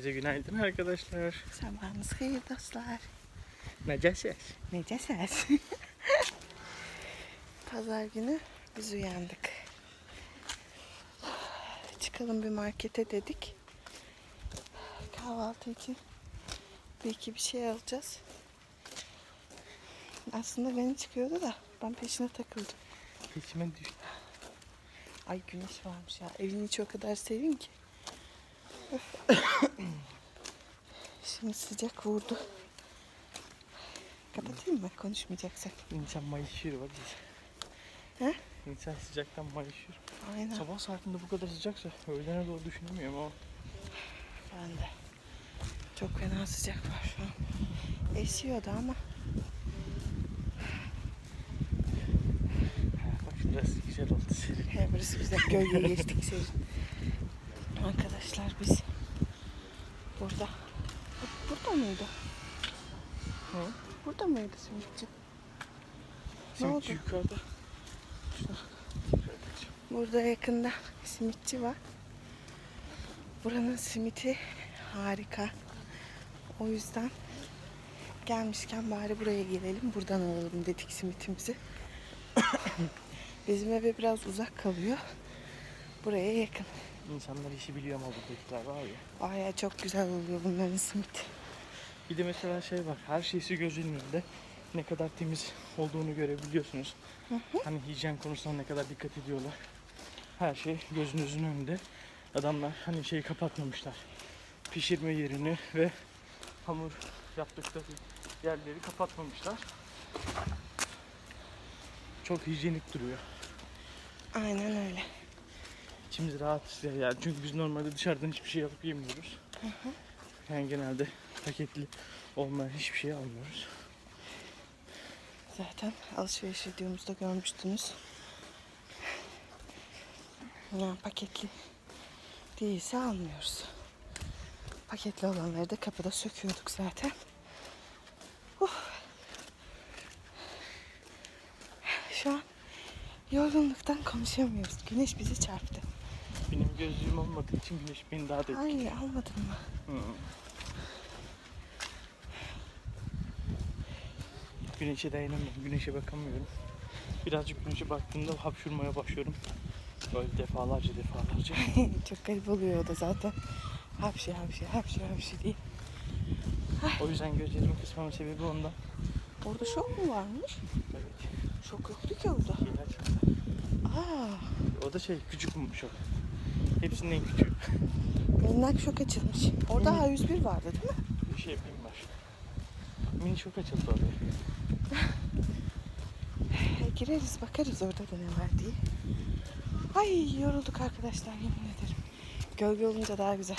Herkese günaydın arkadaşlar. Sabahınız hayır dostlar. Necəsiz? Necəsiz? Pazar günü biz uyandık. Çıkalım bir markete dedik. Kahvaltı için bir iki bir şey alacağız. Aslında beni çıkıyordu da ben peşine takıldım. Peçime düştü. Ay güneş varmış ya. Evin içi o kadar serin ki. Şimdi sıcak vurdu. Kapatayım mı konuşmayacaksak? İnsan mayışır biz. He? İnsan sıcaktan mayışır. Aynen. Sabah saatinde bu kadar sıcaksa öğlene doğru düşünemiyorum ama Ben de. Çok fena sıcak var şu an. Esiyordu ama bak şurası güzel oldu serin. he, burası güzel. Gölgeye geçtik serin. Arkadaşlar biz burada. Bu- Burada mıydı? Hı? Burada mıydı simitçi? Ne oldu? Simitçi yukarıda. Burada yakında simitçi var. Buranın simiti harika. O yüzden gelmişken bari buraya gelelim. Buradan alalım dedik simitimizi. Bizim eve biraz uzak kalıyor. Buraya yakın. İnsanlar işi biliyor ama buradakiler var ya. Baya çok güzel oluyor bunların simiti. Bir de mesela şey var. Her şeysi gözünün önünde. Ne kadar temiz olduğunu görebiliyorsunuz. Hani hijyen konusunda ne kadar dikkat ediyorlar. Her şey gözünüzün önünde. Adamlar hani şeyi kapatmamışlar. Pişirme yerini ve hamur yaptıkları yerleri kapatmamışlar. Çok hijyenik duruyor. Aynen öyle. İçimiz rahat ya. Yani çünkü biz normalde dışarıdan hiçbir şey alıp yemiyoruz. Yani genelde paketli olmayan hiçbir şey almıyoruz. Zaten alışveriş videomuzda görmüştünüz. Ya paketli değilse almıyoruz. Paketli olanları da kapıda söküyorduk zaten. Uf. Şu an yorgunluktan konuşamıyoruz. Güneş bizi çarptı. Gözlüğüm olmadığı için güneş beni daha da Ay almadın mı? Hı. Güneşe dayanamıyorum. Güneşe bakamıyorum. Birazcık güneşe baktığımda hapşurmaya başlıyorum. Böyle defalarca defalarca. Çok garip oluyor o da zaten. Hapşi hapşi hapşi hapşi diye. O yüzden gözlerimi kısmamın sebebi ondan. Orada şok mu varmış? Evet. Şok yoktu ki orada. ilaç. Aa, O da şey küçük mummuş o. Hepsinin en küçüğü. minnak şok açılmış. Orada Mini. A101 vardı değil mi? Bir şey yapayım var. Mini çok açıldı oraya. Gireriz bakarız orada da ne var diye. Ay yorulduk arkadaşlar yemin ederim. Gölge olunca daha güzel.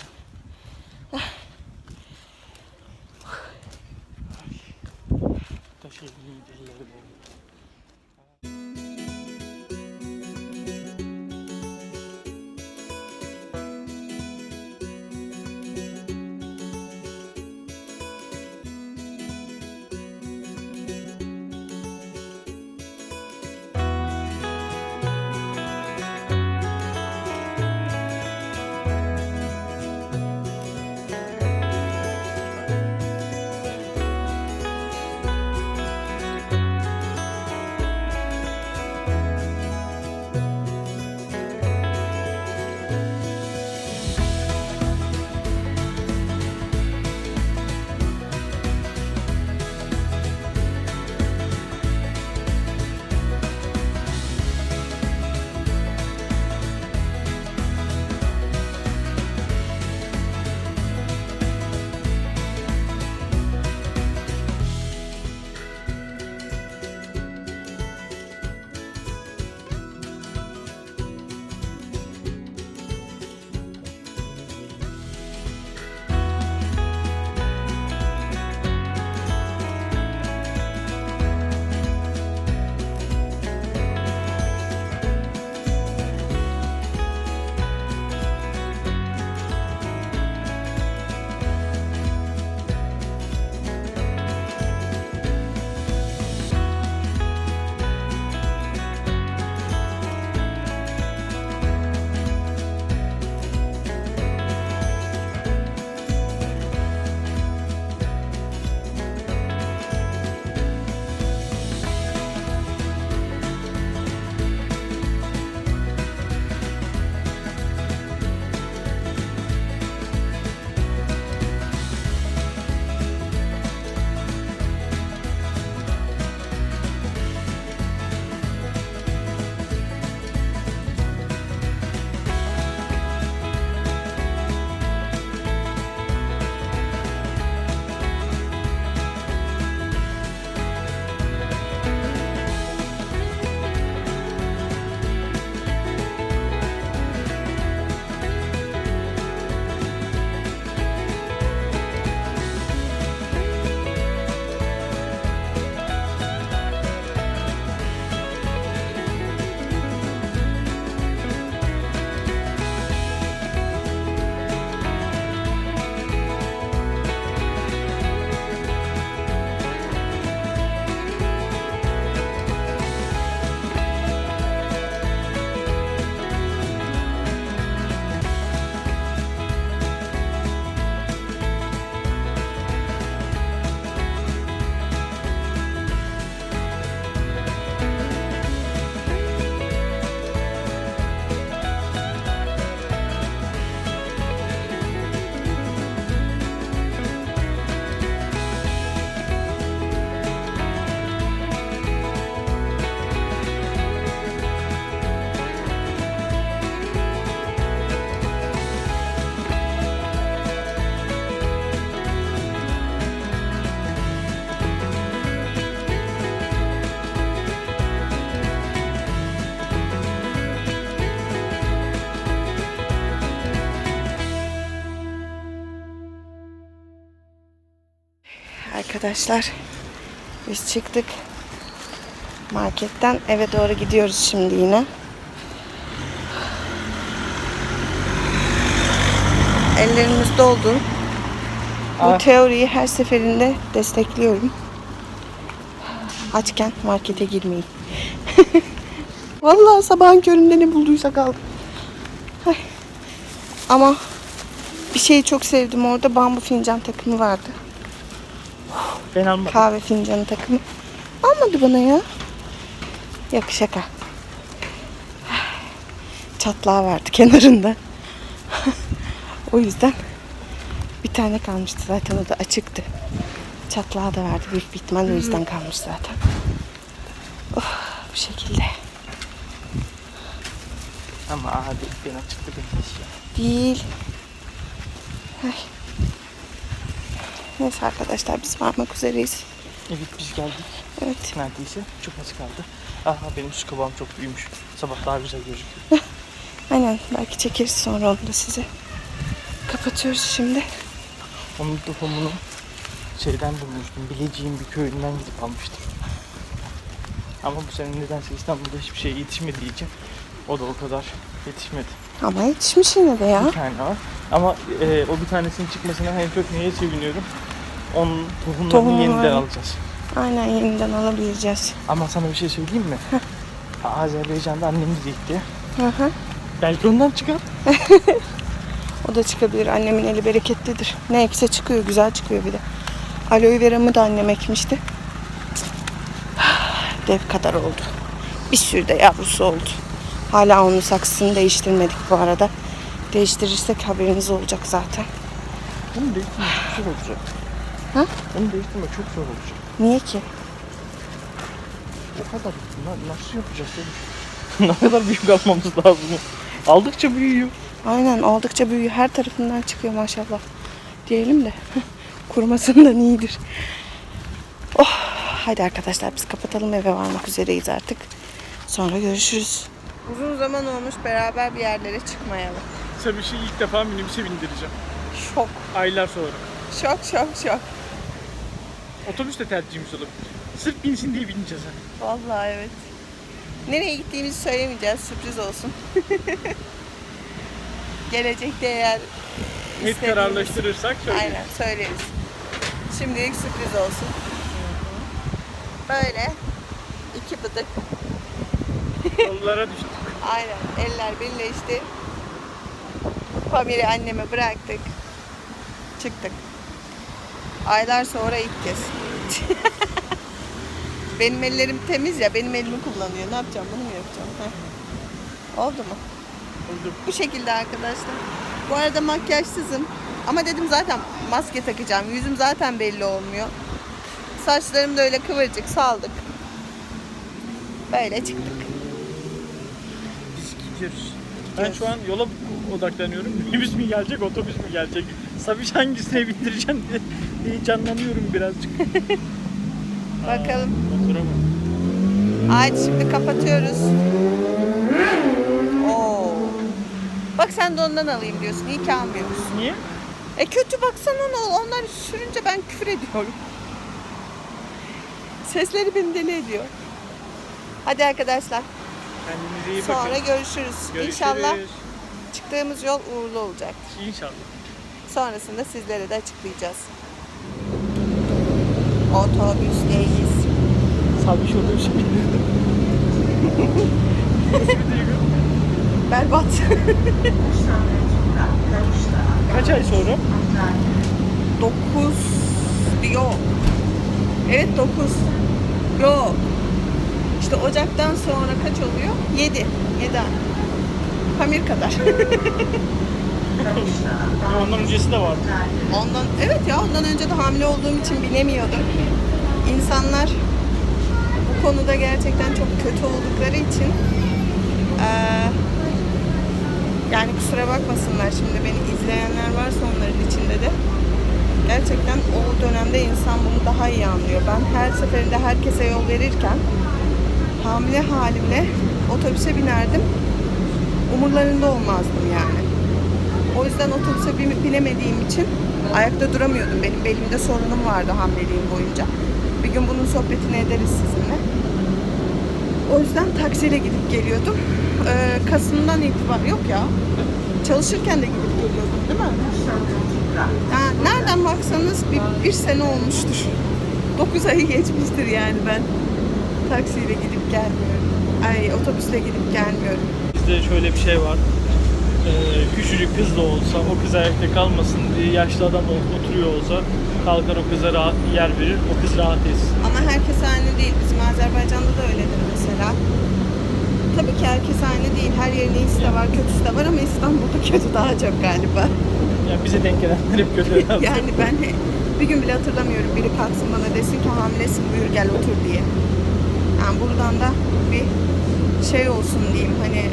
Arkadaşlar biz çıktık marketten eve doğru gidiyoruz şimdi yine. Ellerimiz doldu. Bu Aa. teoriyi her seferinde destekliyorum. Açken markete girmeyin. Vallahi sabahın köründe ne bulduysak aldım. Ay. Ama bir şeyi çok sevdim orada bambu fincan takımı vardı. Ben almadım. Kahve fincanı takımı. Almadı bana ya. Yok şaka. Çatlağı vardı kenarında. o yüzden bir tane kalmıştı zaten o da açıktı. Çatlağı da vardı büyük bir ihtimal o yüzden kalmış zaten. Oh, bu şekilde. Ama hadi ben açıkta demiş ya. Değil. Ay. Neyse arkadaşlar biz varmak üzereyiz. Evet biz geldik. Evet. Neredeyse. Çok az kaldı. Aha benim su kabağım çok büyümüş. Sabah daha güzel gözüküyor. Aynen belki çekeriz sonra onu da size. Kapatıyoruz şimdi. Onun tohumunu şeyden bulmuştum. Bileceğim bir köyünden gidip almıştım. Ama bu sene nedense İstanbul'da hiçbir şey yetişmediği için o da o kadar yetişmedi. Ama yetişmiş yine de ya. Bir tane var. Ama e, o bir tanesinin çıkmasına en çok neye seviniyorum? Onun tohumlarını Tohumu yeniden alacağız. Aynen yeniden alabileceğiz. Ama sana bir şey söyleyeyim mi? Azerbaycan'da annem de dikti. Hı hı. Belki ondan çıkar. O da çıkabilir. Annemin eli bereketlidir. Ne ekse çıkıyor. Güzel çıkıyor bir de. Aloe vera'mı da annem ekmişti. Dev kadar oldu. Bir sürü de yavrusu oldu. Hala onun saksısını değiştirmedik bu arada. Değiştirirsek haberiniz olacak zaten. Onu değiştirmek çok zor olacak. Ha? Onu değiştirmek çok zor olacak. Niye ki? O kadar. Na- nasıl yapacağız ne kadar büyük almamız lazım? Aldıkça büyüyor. Aynen aldıkça büyüyor. Her tarafından çıkıyor maşallah. Diyelim de kurumasından iyidir. Oh, hadi arkadaşlar biz kapatalım eve varmak üzereyiz artık. Sonra görüşürüz. Uzun zaman olmuş beraber bir yerlere çıkmayalı. Tabii şey ilk defa minibüse bindireceğim. Şok, Aylar sonra. şok, şok, şok. Otobüs de tercihimiz olabilir. Sırf binsin diye bineceğiz ha. Vallahi evet. Nereye gittiğimizi söylemeyeceğiz, sürpriz olsun. Gelecekte eğer Net istediğimiz- kararlaştırırsak şöyle. Aynen söyleriz. Şimdilik sürpriz olsun. Böyle iki bıdık. Yollara düştük. Aynen eller birleşti. Pamir'i anneme bıraktık. Çıktık. Aylar sonra ilk kez. benim ellerim temiz ya benim elimi kullanıyor. Ne yapacağım bunu mu yapacağım? Heh. Oldu mu? Oldu. Bu şekilde arkadaşlar. Bu arada makyajsızım. Ama dedim zaten maske takacağım. Yüzüm zaten belli olmuyor. Saçlarım da öyle kıvırcık saldık. Böyle çıktık. Gidiyoruz. Ben şu an yola odaklanıyorum. Minibüs mü gelecek, otobüs mü gelecek? Sabiş hangisine bindireceğim diye heyecanlanıyorum birazcık. Bakalım. Oturamadım. Hadi şimdi kapatıyoruz. Oo. Bak sen de ondan alayım diyorsun. İyi ki almıyoruz. Niye? E kötü baksana ona. Onlar sürünce ben küfür ediyorum. Sesleri beni deli ediyor. Hadi arkadaşlar. Kendinize iyi bakın. Sonra görüşürüz. Görüşürüz. İnşallah çıktığımız yol uğurlu olacak. İnşallah. Sonrasında sizlere de açıklayacağız. Otobüsteyiz. Otobüse bindirdim. Nasıl bir duygu? Berbat. Kaç ay sonra? 9 diyor. Evet 9. Yok. İşte Ocak'tan sonra kaç oluyor? 7. 7 ay. Pamir kadar. Ondan öncesi de vardı. Ondan evet ya ondan önce de hamile olduğum için bilemiyordum. İnsanlar bu konuda gerçekten çok kötü oldukları için eee, yani kusura bakmasınlar şimdi beni izleyenler varsa onların içinde de gerçekten o dönemde insan bunu daha iyi anlıyor. Ben her seferinde herkese yol verirken hamile halimle otobüse binerdim. Umurlarında olmazdım yani. O yüzden otobüse bin- binemediğim için ayakta duramıyordum. Benim belimde sorunum vardı hamileliğim boyunca. Bir gün bunun sohbetini ederiz sizinle. O yüzden taksiyle gidip geliyordum. Ee, Kasım'dan itibaren yok ya. Çalışırken de gidip geliyordum değil mi? Ha, nereden baksanız bir, bir sene olmuştur. 9 ayı geçmiştir yani ben taksiyle gidip gelmiyorum. Ay otobüsle gidip gelmiyorum. Bizde şöyle bir şey var. Ee, küçücük kız da olsa o kız ayakta kalmasın diye yaşlı adam oturuyor olsa kalkar o kıza rahat yer verir. O kız rahat etsin. Ama herkes aynı değil. Bizim Azerbaycan'da da öyledir mesela. Tabii ki herkes aynı değil. Her yerin iyisi de var, kötüsü de var ama İstanbul'da kötü daha çok galiba. Yani bize denk gelenler hep kötü. Yani ben bir gün bile hatırlamıyorum biri kalksın bana desin ki hamilesin buyur gel otur diye. Yani buradan da bir şey olsun diyeyim hani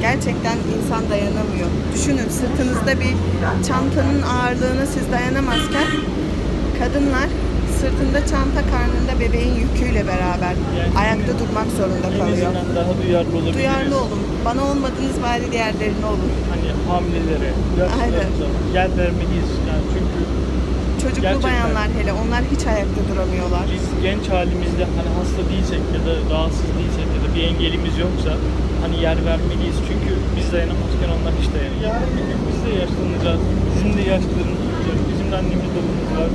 gerçekten insan dayanamıyor. Düşünün sırtınızda bir çantanın ağırlığına siz dayanamazken kadınlar sırtında çanta karnında bebeğin yüküyle beraber Yani ayakta durmak zorunda kalıyor. daha duyarlı olabiliriz. Duyarlı olun. Bana olmadınız bari diğerlerine olun. Hani hamilelere, yaşlılarımıza yer vermeliyiz. Yani çünkü Çocuklu Gerçekten. bayanlar hele onlar hiç ayakta duramıyorlar. biz genç halimizde hani hasta değilsek ya da rahatsız değilsek ya da bir engelimiz yoksa hani yer vermeliyiz. Çünkü biz dayanamazken onlar hiç dayanamıyor. Yarın bir gün biz de yaşlanacağız. Bizim de yaşlarımız olacak. Bizim de annemiz babamız var.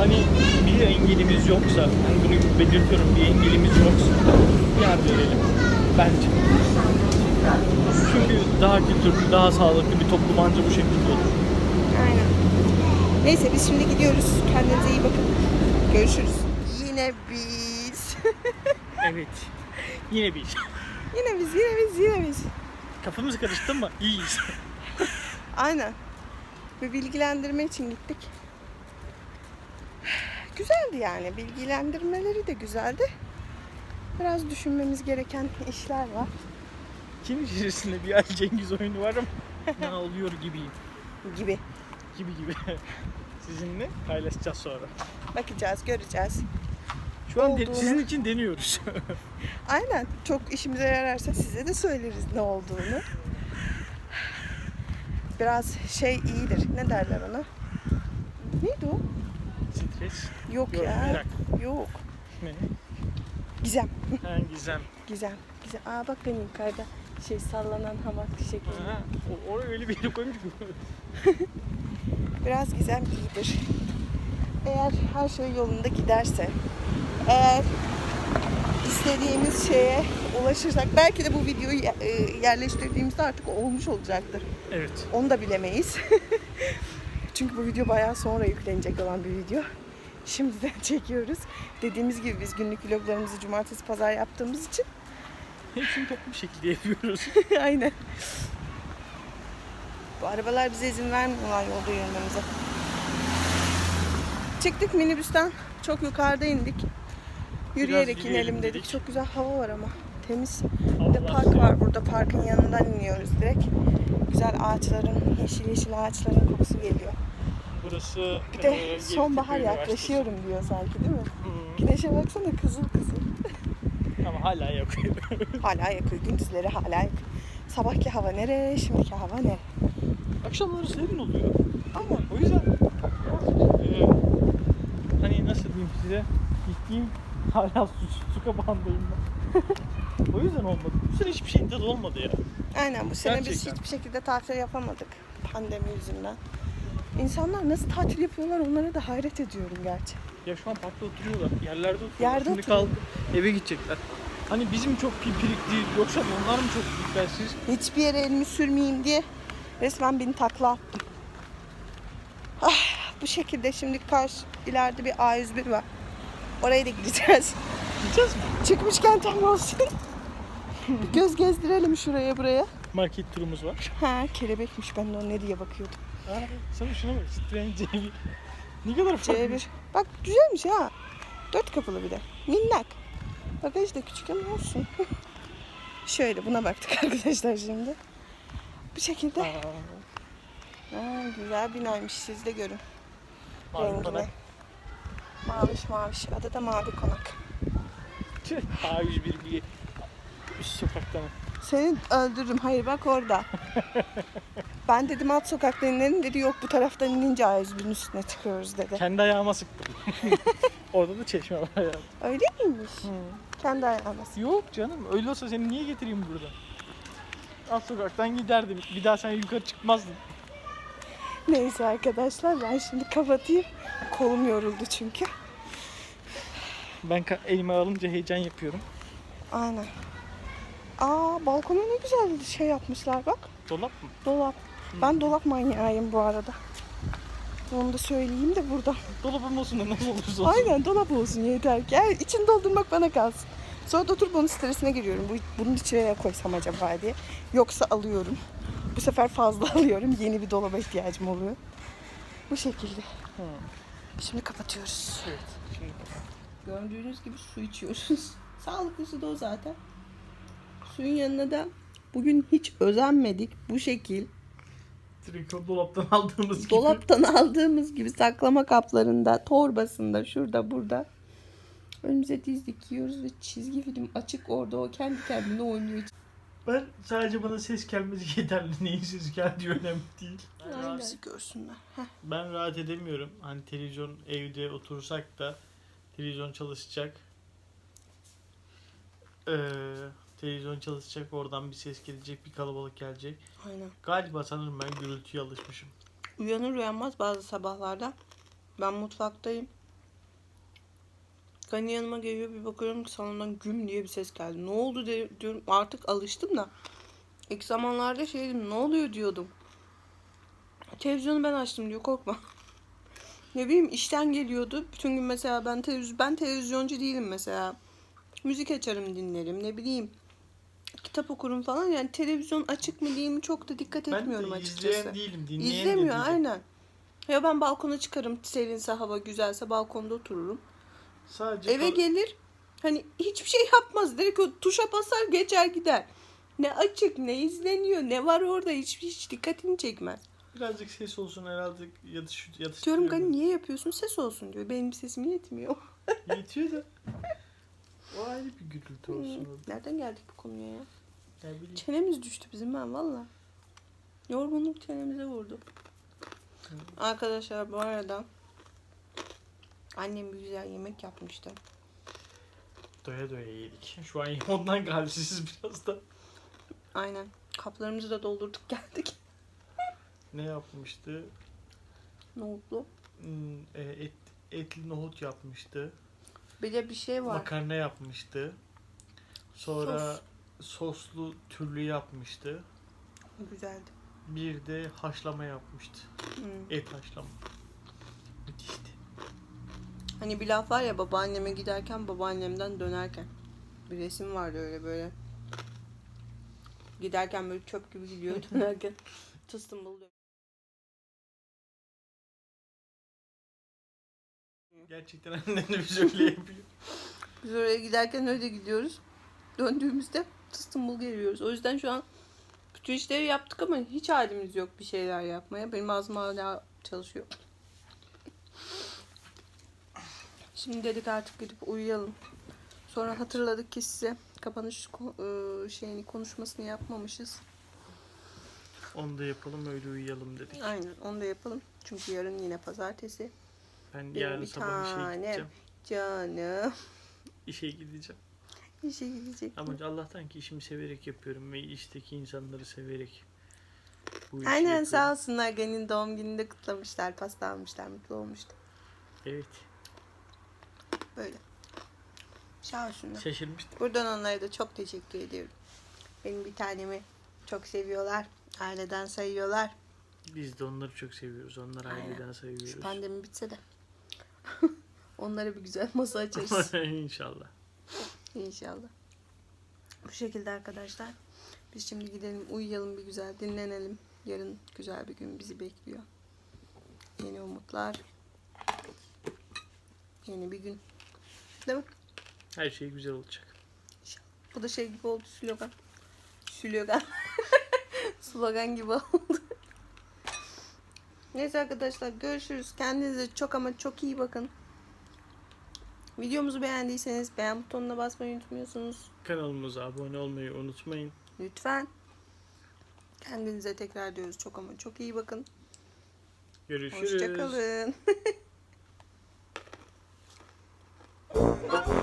Hani bir engelimiz yoksa, hani bunu belirtiyorum bir engelimiz yoksa yer verelim bence. Çünkü daha kültürlü, daha sağlıklı bir toplum ancak bu şekilde olur. Neyse biz şimdi gidiyoruz. Kendinize iyi bakın. Görüşürüz. Yine biz. Evet. Yine bir yine biz, yine biz, yine biz. Kafamız karıştı mı? İyiyiz. Aynen. Bir bilgilendirme için gittik. Güzeldi yani. Bilgilendirmeleri de güzeldi. Biraz düşünmemiz gereken işler var. Kim içerisinde bir Ali Cengiz oyunu var ama ne oluyor gibiyim. Gibi. Gibi gibi. Sizinle paylaşacağız sonra. Bakacağız, göreceğiz. Şu an de- Olduğunu. sizin için deniyoruz. Aynen. Çok işimize yararsa size de söyleriz ne olduğunu. Biraz şey iyidir. Ne derler ona? Neydi o? Stres. Yok, Yok, ya. merak. Yok. Ne? Gizem. Ha, gizem. Gizem. Gizem. Aa bak benim yukarıda şey sallanan hamak şekli. Ha, o, oraya öyle bir yere koymuş ki. Biraz gizem iyidir. Eğer her şey yolunda giderse, eğer istediğimiz şeye ulaşırsak, belki de bu videoyu e, yerleştirdiğimizde artık olmuş olacaktır. Evet. Onu da bilemeyiz. Çünkü bu video bayağı sonra yüklenecek olan bir video. Şimdiden çekiyoruz. Dediğimiz gibi biz günlük vloglarımızı cumartesi pazar yaptığımız için Hepsini toplu bir şekilde yapıyoruz. Aynen. Arabalar bize izin vermiyorlar yolda yürümemize. Çıktık minibüsten. Çok yukarıda indik. Yürüyerek Biraz inelim dedik. dedik. Çok güzel hava var ama. Temiz. Bir de park var burada. Parkın yanından iniyoruz direkt. Güzel ağaçların, yeşil yeşil ağaçların kokusu geliyor. Burası Bir e, de Gediktepe sonbahar yaklaşıyorum diyor sanki değil mi? Hı. Güneşe baksana kızıl kızıl. Ama hala yakıyor. Hala yakıyor. Gündüzleri hala yakıyor. Sabahki hava nere, şimdiki hava nere? Akşamları serin oluyor. Ama O yüzden e, hani nasıl diyeyim size gittiğim hala su, su kapağındayım ben. o yüzden olmadı. Bu sene hiçbir şeyin tadı olmadı ya. Aynen bu sene biz Gerçekten. hiçbir şekilde tatil yapamadık pandemi yüzünden. İnsanlar nasıl tatil yapıyorlar onlara da hayret ediyorum gerçi. Ya şu an parkta oturuyorlar. Yerlerde oturuyorlar. Yerde Şimdi oturuyor. kalkıp eve gidecekler. Hani bizim çok pipirik değil. Yoksa onlar mı çok dikkatsiz? Hiçbir yere elimi sürmeyeyim diye resmen beni takla attım. Ah, bu şekilde şimdi karşı ileride bir A101 var. Oraya da gideceğiz. Gideceğiz mi? Çıkmışken tam olsun. bir göz gezdirelim şuraya buraya. Market turumuz var. Ha kelebekmiş ben de ne diye bakıyordum. Aa, sana şuna bak. Citroen C1. Ne kadar farklı. C1. Bak güzelmiş ha. Dört kapılı bir de. Minnak. Bagaj da küçük ama olsun. Şöyle buna baktık arkadaşlar şimdi. Bu şekilde. Aa, Ha, güzel binaymış siz de görün. mavi konak. Maviş maviş. Adı da Mavi Konak. Tüh, A101 bir üst sokaktan. Seni öldürürüm. Hayır bak orada. ben dedim alt sokaktan inelim dedi. Yok bu taraftan inince A101'in üstüne çıkıyoruz dedi. Kendi ayağıma sıktım. Orada da çeşme var ya. Öyle miymiş? Kendi ayağına. Yok canım öyle olsa seni niye getireyim burada? Alt sokaktan giderdim. Bir daha sen yukarı çıkmazdın. Neyse arkadaşlar ben şimdi kapatayım. Kolum yoruldu çünkü. Ben ka- elime alınca heyecan yapıyorum. Aynen. Aa balkona ne güzel şey yapmışlar bak. Dolap mı? Dolap. Ben dolap manyağıyım bu arada. Onu da söyleyeyim de burada. Dolabım olsun da nasıl olursa olsun. Aynen dolap olsun yeter ki. Yani içini doldurmak bana kalsın. Sonra da oturup onun stresine giriyorum. Bu, bunun içine ne koysam acaba diye. Yoksa alıyorum. Bu sefer fazla alıyorum. Yeni bir dolaba ihtiyacım oluyor. Bu şekilde. Hı. Şimdi kapatıyoruz. Evet. Şimdi Gördüğünüz gibi su içiyoruz. Sağlıklısı da o zaten. Suyun yanına da bugün hiç özenmedik. Bu şekil direkt o dolaptan aldığımız gibi. dolaptan aldığımız gibi saklama kaplarında, torbasında, şurada, burada. Önümüze dizdik yiyoruz ve çizgi film açık orada o kendi kendine oynuyor. Ben sadece bana ses gelmesi yeterli. Neyin ses geldiği önemli değil. Ben rahat, görsünler. Heh. ben rahat edemiyorum. Hani televizyon evde otursak da televizyon çalışacak. Ee, televizyon çalışacak. Oradan bir ses gelecek. Bir kalabalık gelecek. Aynen. Galiba sanırım ben gürültüye alışmışım. Uyanır uyanmaz bazı sabahlarda ben mutfaktayım. Gani yanıma geliyor bir bakıyorum ki salondan güm diye bir ses geldi. Ne oldu de, diyorum artık alıştım da. İlk zamanlarda şeydim ne oluyor diyordum. Televizyonu ben açtım diyor korkma. ne bileyim işten geliyordu. Bütün gün mesela ben televiz ben televizyoncu değilim mesela. Müzik açarım dinlerim ne bileyim. Kitap okurum falan yani televizyon açık mı değil mi çok da dikkat Ben etmiyorum de açıkçası. izleyen değilim. Dinleyen de İzlemiyor değilim. aynen. Ya ben balkona çıkarım serinse hava güzelse balkonda otururum. Sadece Eve gelir hani hiçbir şey yapmaz. Direkt o tuşa basar geçer gider. Ne açık ne izleniyor ne var orada hiç, hiç dikkatini çekmez. birazcık ses olsun herhalde yatış yatış. Diyorum Gani niye yapıyorsun ses olsun diyor. Benim sesim yetmiyor. Yetiyor da. O ayrı bir gürültü olsun. orada. Nereden geldik bu konuya ya? Ne bileyim. Çenemiz düştü bizim ben valla. Yorgunluk çenemize vurdu. Arkadaşlar bu arada annem bir güzel yemek yapmıştı. Doya doya yedik. Şu an ondan galipsiz biraz da. Aynen. Kaplarımızı da doldurduk geldik. Ne yapmıştı? Nohutlu. Hmm, e, et, etli nohut yapmıştı. Bir de bir şey var. Makarna yapmıştı. Sonra soslu türlü yapmıştı. Güzeldi. Bir de haşlama yapmıştı. Hmm. Et haşlama. Hani bir laf var ya babaanneme giderken babaannemden dönerken. Bir resim vardı öyle böyle. Giderken böyle çöp gibi gidiyor dönerken. Tıstım buluyor. Gerçekten annemiz öyle yapıyor. Biz oraya giderken öyle gidiyoruz. Döndüğümüzde tıstımbıl geliyoruz. O yüzden şu an bütün işleri yaptık ama hiç halimiz yok bir şeyler yapmaya. Benim ağzım hala çalışıyor. Şimdi dedik artık gidip uyuyalım. Sonra hatırladık ki size kapanış ıı, şeyini konuşmasını yapmamışız. Onu da yapalım öyle uyuyalım dedik. Aynen onu da yapalım. Çünkü yarın yine pazartesi. Ben Benim yarın sabah işe gideceğim. Canım. İşe gideceğim. İşe gidecek. Ama Allah'tan ki işimi severek yapıyorum ve işteki insanları severek bu işi Aynen yapıyorum. sağ olsunlar Gan'in doğum gününde kutlamışlar, pasta almışlar, mutlu olmuştu. Evet. Böyle. Sağ olsunlar. Şaşırmıştım. Buradan onlara da çok teşekkür ediyorum. Benim bir tanemi çok seviyorlar. Aileden sayıyorlar. Biz de onları çok seviyoruz. Aynen. aileden Şu seviyoruz. pandemi bitse de. Onlara bir güzel masa açarız. İnşallah. İnşallah. Bu şekilde arkadaşlar. Biz şimdi gidelim uyuyalım bir güzel dinlenelim. Yarın güzel bir gün bizi bekliyor. Yeni umutlar. Yeni bir gün. Değil mi? Her şey güzel olacak. Bu da şey gibi oldu slogan. Slogan. slogan gibi oldu. Neyse arkadaşlar görüşürüz. Kendinize çok ama çok iyi bakın. Videomuzu beğendiyseniz beğen butonuna basmayı unutmuyorsunuz. Kanalımıza abone olmayı unutmayın. Lütfen. Kendinize tekrar diyoruz çok ama çok iyi bakın. Görüşürüz. Hoşçakalın. Thank you.